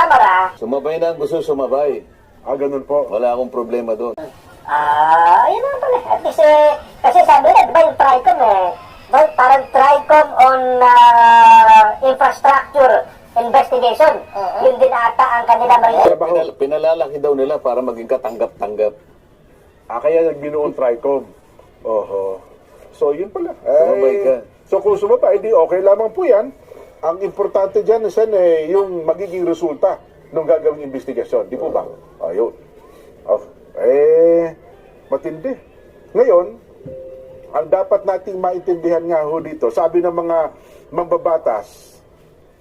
kamera, Sumabay na ang gusto sumabay. Ah, ganun po. Wala akong problema doon. ah, yun naman pala. At least, eh, kasi sabi nila, di ba yung TRICOM eh, well, parang TRICOM on ah, infrastructure investigation. Yun din ata ang kanila may... Trabaho. Pinal- pinalalaki daw nila para maging katanggap-tanggap. Ah, kaya nagbinuon TRICOM. Oho. So, yun pala. Sumabay ka. So, kung sumabay, di okay lamang po yan. Ang importante dyan, Sen, eh, yung magiging resulta ng gagawing investigasyon. Di po ba? Ayun. Oh, eh, matindi. Ngayon, ang dapat nating maintindihan nga ho dito, sabi ng mga mambabatas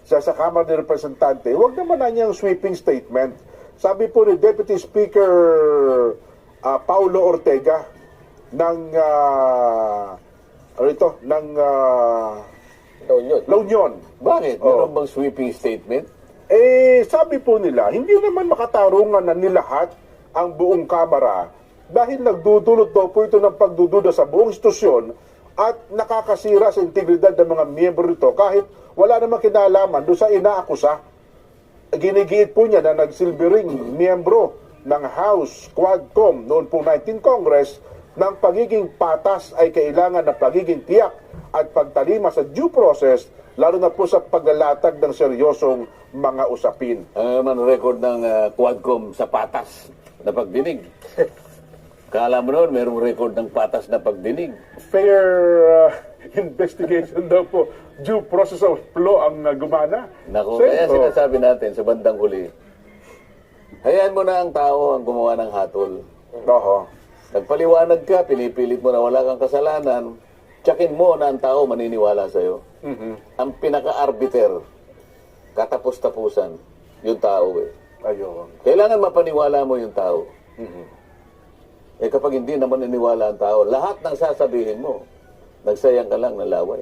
sa, sa Kamara ng Representante, huwag naman na niyang sweeping statement. Sabi po ni Deputy Speaker ah, Paulo Ortega ng ah, ano ito, ng yun. La Union. Bakit? Oo. Meron bang sweeping statement? Eh, sabi po nila, hindi naman makatarungan na nilahat ang buong Kamara dahil nagdudulot daw po ito ng pagdududa sa buong institusyon at nakakasira sa integridad ng mga miyembro nito kahit wala namang kinalaman doon sa inaakusa. Ginigiit po niya na nagsilbi ring miyembro ng House Quadcom noon po 19 Congress ng pagiging patas ay kailangan ng pagiging tiyak at pagtalima sa due process lalo na po sa paglalatag ng seryosong mga usapin. Ano naman record ng ah, Quadcom sa patas na pagdinig? Kala mo noon, merong record ng patas na pagdinig. Fair uh, investigation daw po, due process of law ang uh, gumana. Naku, Sir, kaya oh, sinasabi natin sa bandang huli, hayaan mo na ang tao ang gumawa ng hatol. oho. Nagpaliwanag ka, pinipilit mo na wala kang kasalanan, tsakin mo na ang tao maniniwala sa'yo. Mhm. Ang pinaka-arbiter, katapos-tapusan, yung tao eh. Ayun. Kailangan mapaniwala mo yung tao. Mhm. Eh kapag hindi naman niniwala ang tao, lahat ng sasabihin mo, nagsayang ka lang ng laway.